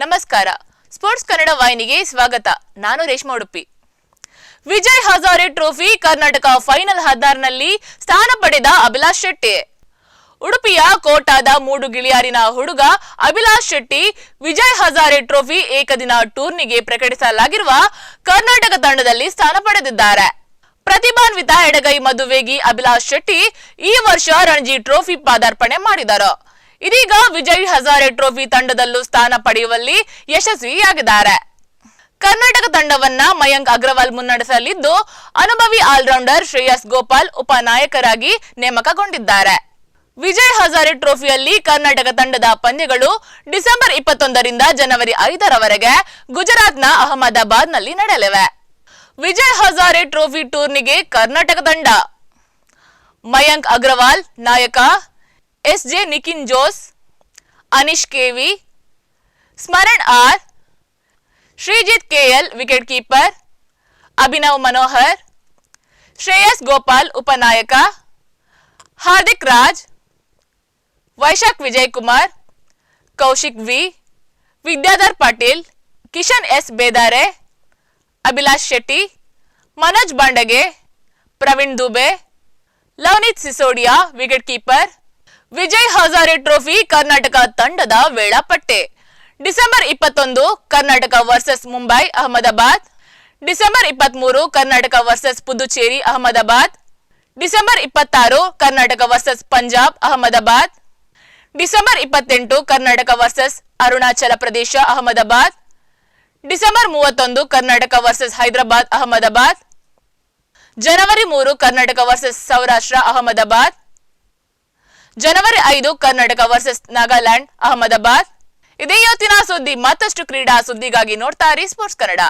ನಮಸ್ಕಾರ. ಸ್ಪೋರ್ಟ್ಸ್ ಕನ್ನಡ ವಾಹಿನಿಗೆ ಸ್ವಾಗತ. ನಾನು ರೇಷ್ಮಾ ಉಡುಪಿ. ವಿಜಯ್ ಹಜಾರೆ ಟ್ರೋಫಿ ಕರ್ನಾಟಕ ಫೈನಲ್ ಹದಿನಾರನಲ್ಲಿ ಸ್ಥಾನ ಪಡೆದ ಅಭಿಲಾಷ್ ಶೆಟ್ಟಿ. ಉಡುಪಿಯ ಕೋಟಾದ ಮೂಡು ಗಿಳಿಯಾರಿನ ಹುಡುಗ ಅಭಿಲಾಷ್ ಶೆಟ್ಟಿ ವಿಜಯ್ ಹಜಾರೆ ಟ್ರೋಫಿ ಏಕದಿನ ಟೂರ್ನಿಗೆ ಪ್ರಕಟಿಸಲಾಗಿರುವ ಕರ್ನಾಟಕ ತಂಡದಲ್ಲಿ ಸ್ಥಾನ ಪಡೆದಿದ್ದಾರೆ. ಪ್ರತಿಭಾನ್ವಿತ ಎಡಗೈ ಮದುವೆಗಿ ಅಭಿಲಾಷ್ ಶೆಟ್ಟಿ ಈ ವರ್ಷ ರಣಜಿ ಟ್ರೋಫಿ ಪಾದಾರ್ಪಣೆ ಮಾಡಿದರು. ಇದೀಗ ವಿಜಯ್ ಹಜಾರೆ ಟ್ರೋಫಿ ತಂಡದಲ್ಲೂ ಸ್ಥಾನ ಪಡೆಯುವಲ್ಲಿ ಯಶಸ್ವಿಯಾಗಿದ್ದಾರೆ. ಕರ್ನಾಟಕ ತಂಡವನ್ನ ಮಯಾಂಕ್ ಅಗ್ರವಾಲ್ ಮುನ್ನಡೆಸಲಿದ್ದು, ಅನುಭವಿ ಆಲ್ರೌಂಡರ್ ಶ್ರೇಯಸ್ ಗೋಪಾಲ್ ಉಪನಾಯಕರಾಗಿ ನೇಮಕಗೊಂಡಿದ್ದಾರೆ. ವಿಜಯ್ ಹಜಾರೆ ಟ್ರೋಫಿಯಲ್ಲಿ ಕರ್ನಾಟಕ ತಂಡದ ಪಂದ್ಯಗಳು ಡಿಸೆಂಬರ್ ಇಪ್ಪತ್ತೊಂದರಿಂದ ಜನವರಿ ಐದರವರೆಗೆ ಗುಜರಾತ್ನ ಅಹಮದಾಬಾದ್ನಲ್ಲಿ ನಡೆಯಲಿವೆ. ವಿಜಯ್ ಹಜಾರೆ ಟ್ರೋಫಿ ಟೂರ್ನಿಗೆ ಕರ್ನಾಟಕ ತಂಡ. ಮಯಾಂಕ್ ಅಗ್ರವಾಲ್ ನಾಯಕ एस जे Nikin Jose, Anish KV, Smaran R, Sreejith KL wicketkeeper Abhinav Manohar, Shreyas Gopal, उपनायक, Hardik Raj, Vyshak Vijay Kumar Kaushik V, Vidyadhar Patil, Kishan S Bedare, Abhilash Shetty, Manoj Bhandage, Praveen Dubey, Luvnith Sisodia wicketkeeper Vijay Hazare trophy Karnataka ತಂಡದ ವೇಳಾಪಟ್ಟಿ. December ಇಪ್ಪತ್ತೊಂದು Karnataka versus Mumbai, Ahmedabad. December ಇಪ್ಪತ್ಮೂರು Karnataka versus Puducherry, Ahmedabad. December ಇಪ್ಪತ್ತಾರು Karnataka versus Punjab, Ahmedabad. December ಇಪ್ಪತ್ತೆಂಟು Karnataka versus Arunachal Pradesh, Ahmedabad. December ಮೂವತ್ತೊಂದು Karnataka versus Hyderabad, Ahmedabad. ಜನವರಿ ಮೂರು Karnataka versus Saurashtra, Ahmedabad. ಜನವರಿ ಐದು ಕರ್ನಾಟಕ ವರ್ಸಸ್ ನಾಗಾಲ್ಯಾಂಡ್, ಅಹಮದಾಬಾದ್. ಇದೇ ಇವತ್ತಿನ ಸುದ್ದಿ ಮತ್ತಷ್ಟು ಕ್ರೀಡಾ ಸುದ್ದಿಗಾಗಿ ನೋಡ್ತಾ ಸ್ಪೋರ್ಟ್ಸ್ ಕನ್ನಡ